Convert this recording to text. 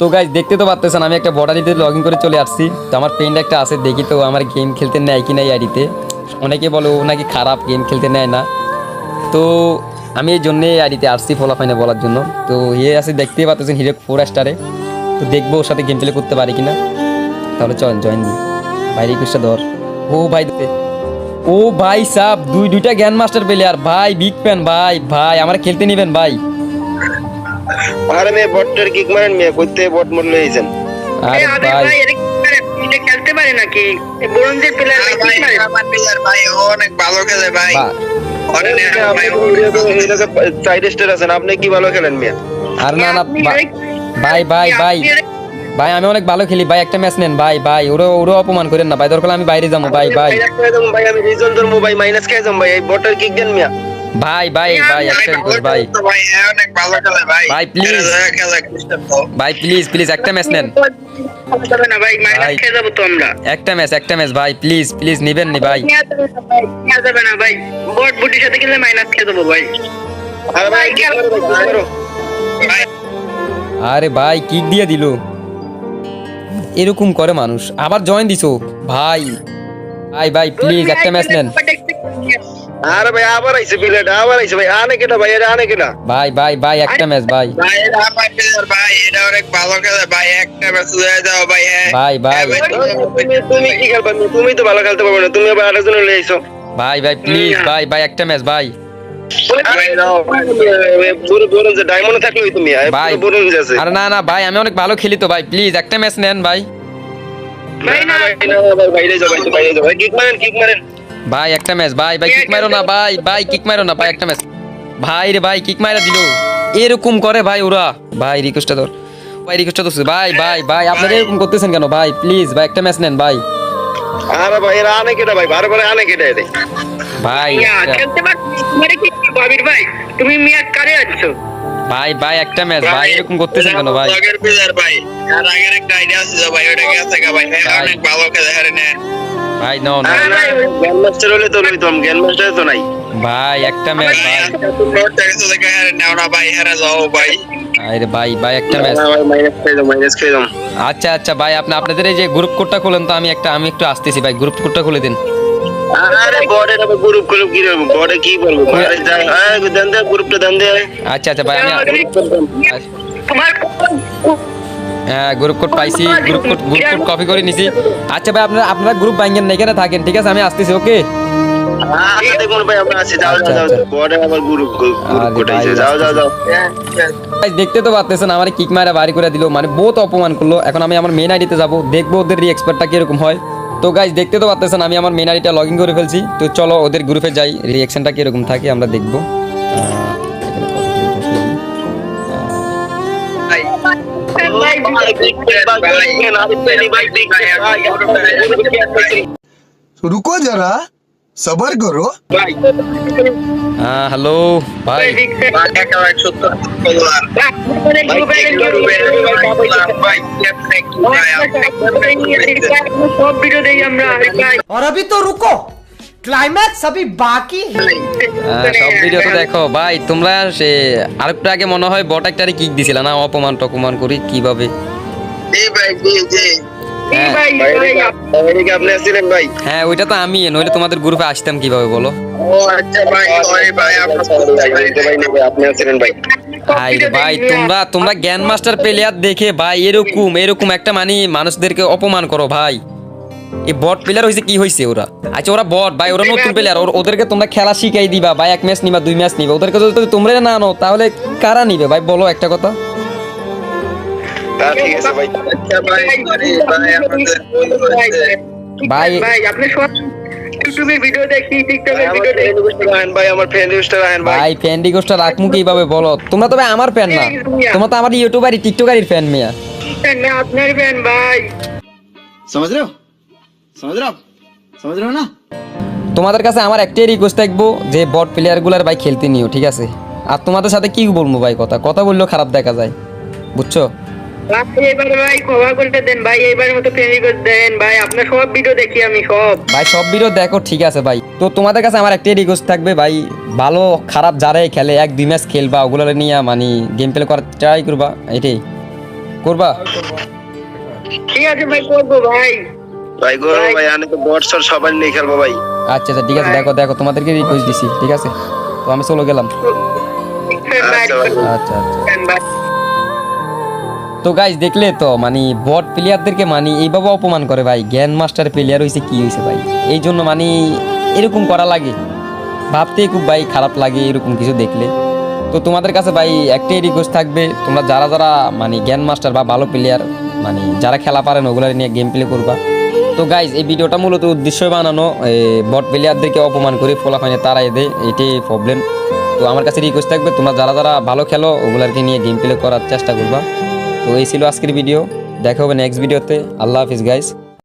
তো গাইজ দেখতে তো পারতেছেন, আমি একটা বর্ডারিতে লগ ইন করে চলে আসছি। তো আমার ফ্রেন্ড একটা আছে, দেখি তো আমার গেম খেলতে নেয় কি না এই আইডিতে। অনেকে বলে ও নাকি খারাপ গেম খেলতে নেয় না। তো আমি এই জন্যে আইডিতে আসছি ফলাফাইনে বলার জন্য। তো ইয়ে আছে, দেখতেই পাচ্ছেন হিরো ফোর স্টারে তো দেখব ওর সাথে গেম প্লে করতে পারি কিনা। তাহলে চল জয়েন দিই ভাই রিকোয়েস্টটা ধর। ও ভাই, দে। ও ভাই সাব, দুই, দুইটা জ্ঞান মাস্টার প্লেয়ার ভাই বিগ ফ্যান ভাই ভাই, আমার খেলতে নিবেন, ভাই। আরে মেয়ে বটটার কিক মারেন মেয়ে করতে বট মরলে হয়েছেন আরে ভাই। এটা খেলতে পারে নাকি? ব্রোঞ্জের প্লেয়ার ভাই আমার প্লেয়ার ভাই অনেক ভালো খেলে ভাই। আপনি কি ভালো খেলেন মেয়ে? আর না না ভাই ভাই ভাই। ভাই আমি অনেক ভালো খেলি ভাই একটা ম্যাচ নেন ভাই ভাই। ওরা ওরা অপমান করেন না ভাই। দরকার আমি বাইরে যাব ভাই ভাই। ভাই আমি রিজন ধরবো ভাই মাইনাস খেয়ে যাব ভাই এই বটটার কিক দেন মিয়া। ভাই ভাই ভাই একটা রিকোয়েস্ট ভাই। ভাই এ অনেক ভালো খেলে ভাই। খ্রিস্টান তো। ভাই প্লিজ প্লিজ একটা ম্যাচ নেন। ভাই মাইনাস ভাই। খেয়ে যাব তো আমরা। একটা ম্যাচ একটা ম্যাচ ভাই প্লিজ প্লিজ নিবেন নি ভাই। যাবে না ভাই, বট বুটির সাথে খেলে মাইনাস খেয়ে যাব ভাই। আরে ভাই কি? ভাই। আরে ভাই কিক দিয়ে দিল। এরকম করে মানুষ। আবার জয়েন দিছো? ভাই ভাই ভাই প্লিজ একটা ম্যাচ নেন। আরে ভাই আবার আইছে বিলেট আবার আইছে ভাই আনে কেটা ভাই এটা আনে কেটা ভাই ভাই ভাই একটা ম্যাচ ভাই। ভাই এটা ভাই এটা অনেক ভালো খেলে ভাই একটা ম্যাচ হয়ে যাও ভাই ভাই, ভাই। তুমি- কি খেলবা? তুমি তো ভালো খেলতে পারবে না তুমি আবার আরেকজন লয়ে আইছো। ভাই ভাই প্লিজ ভাই ভাই একটা ম্যাচ ভাই। ডায়মন্ড থাকলে তুমি ভাই। বরঞ্জ আরে না না ভাই আমি অনেক ভালো খেলি তো ভাই প্লিজ একটা ম্যাচ নেন ভাই। ভাই না ভাই একটা ম্যাচ ভাই ভাই কিক মারো না ভাই ভাই কিক মারো না ভাই একটা ম্যাচ ভাই রে ভাই কিক মারা দিল। এরকম করে ভাই ওরা। ভাই রিকোয়েস্টটা ধর। ভাই রিকোয়েস্টটা ধরছে। ভাই ভাই ভাই আপনারা এরকম করতেছেন কেন? ভাই প্লিজ ভাই একটা ম্যাচ নেন ভাই। আরে ভাই এরা আনে কেটা ভাই বারে বারে আনে কেটা এদের। ভাই খেলতে পার তোমারে কি ভাবির ভাই তুমি মিয়া কারে আছো ভাই ভাই একটা ম্যাচ ভাই এরকম করতেছেন কেন ভাই? আগের প্লেয়ার ভাই। আর আগের একটা আইডিয়া আছে যে ভাই ওটা গেছে গা ভাই। ভাই। অনেক ভালো খেলে হারে নেন। ভাই নো নো গ্র্যান্ড মাস্টার হলে তো লইতাম গ্র্যান্ড মাস্টার তো নাই। ভাই একটা ম্যাচ ভাই ভাই। হেরে যাও ভাই। আরে ভাই ভাই একটা ম্যাচ আচ্ছা আচ্ছা ভাই আপনি আপনাদের এই যে গ্রুপ কোডটা খুলেন তো আমি একটা আমি একটু আসতেছি ভাই গ্রুপ কোডটা খুলে দিন। আচ্ছা আচ্ছা ভাই আমি হ্যাঁ গ্রুপ কোড পাইছি group code group code copy করে নিছি। আচ্ছা ভাই আপনারা আপনারা গ্রুপ বাইঙ্গেন না এখানে থাকেন ঠিক আছে? আমি আসতেছি ওকে? আচ্ছা আচ্ছা, আচ্ছা। দেখতে তো পারতেছেন আমার কিক মারা বাড়ি করে দিল। মানে বহুত অপমান করল। এখন আমি আমার মেন আইডিতে যাব দেখব ওদের রিএক্সপার্টটা কীরকম হয়। তো গাইজ দেখতে তো পারতেছেন আমি আমার মেন আইডিটা লগ ইন করে ফেলছি তো চলো ওদের গ্রুপে যাই রিয়াকশনটা কীরকম থাকে আমরা দেখব রুকো এখানে কত কি বসলো? ভাই रुको जरा सबर करो হ্যাঁ হ্যালো ভাই সব ভিডিও দেই আমরা ভাই और अभी तो रुको क्लाइमैक्स अभी बाकी है হ্যাঁ, সব ভিডিও তো দেখো ভাই তোমরা সে আরেকটু আগে মনে হয় বট একটারে কিক দিছিল না অপমান টপমান করি কিভাবে হ্যাঁ ভাই ভাই আপনি আসছিলেন ভাই? হ্যাঁ ওইটা তো আমি নইলে তোমাদের গ্রুপে আসতাম কীভাবে বলো? আপনি আসছিলেন ভাই? ভাই ভাই তোমরা তোমরা জ্ঞান মাস্টার প্লেয়ার দেখে ভাই এরকম এরকম একটা মানে মানুষদেরকে অপমান করো ভাই। এই বট প্লেয়ার হয়েছে কি হয়েছে ওরা? আচ্ছা ওরা বট ভাই ওরা নতুন প্লেয়ার ওদেরকে তোমরা খেলা শিখাই দিবা ভাই এক ম্যাচ নিবা দুই ম্যাচ নিবা ওদেরকে যদি তোমরা না আনো তাহলে কারা নিবে? ভাই বলো একটা কথা। তোমাদের কাছে আমার একটাই রিকোয়েস্ট দেখব যে বট প্লেয়ারগুলার ভাই খেলতে নিও ঠিক আছে? আর তোমাদের সাথে কি বলব ভাই কথা? কথা বললেও খারাপ দেখা যায় বুঝছ? এবার ভাই ক্ষমা করে দেন। ভাই এবারের মতো ফ্রেন্ড দেন। ভাই আপনার সব ভিডিও দেখি আমি সব। ভাই সব ভিডিও দেখো ঠিক আছে ভাই। তো তোমাদের কাছে আমার একটাই রিকোয়েস্ট থাকবে ভাই ভালো খারাপ যারাই খেলে এক দুই ম্যাচ খেলবা ওগুলো নিয়ে মানে গেম প্লে করার ট্রাই করবা এটাই। করবা? ঠিক আছে ভাই করব ভাই। ভাই করব ভাই। আমি তো বট সর নিয়ে খেলব ভাই। আচ্ছা আচ্ছা ঠিক আছে দেখো দেখো তোমাদেরকে রিকোয়েস্ট দিছি ঠিক আছে? তো আমি চলে গেলাম। আচ্ছা আচ্ছা আচ্ছা। তো গাইজ দেখলে তো মানে বট প্লেয়ারদেরকে মানে এইভাবে অপমান করে ভাই। জ্ঞান মাস্টার প্লেয়ার হয়েছে কি হয়েছে ভাই? এই জন্য মানে এরকম করা লাগে। ভাবতেই খুব ভাই খারাপ লাগে এরকম কিছু দেখলে। তো তোমাদের কাছে ভাই একটাই রিকোয়েস্ট থাকবে, তোমরা যারা যারা মানে জ্ঞান মাস্টার বা ভালো প্লেয়ার মানে যারা খেলা পারেন, ওগুলো নিয়ে গেম প্লে করবা। তো গাইজ এই ভিডিওটা মূলত উদ্দেশ্য বানানো বট প্লেয়ারদেরকে অপমান করে ফলাফাইনে তারাই দেয়, এটাই প্রবলেম তো আমার কাছে রিকোয়েস্ট থাকবে, তোমরা যারা যারা ভালো খেলো, ওগুলাকে নিয়ে গেম প্লে করার চেষ্টা করবা। তো এই ছিল আজকের ভিডিও দেখা হবে নেক্সট ভিডিওতে আল্লাহ হাফিজ গাইস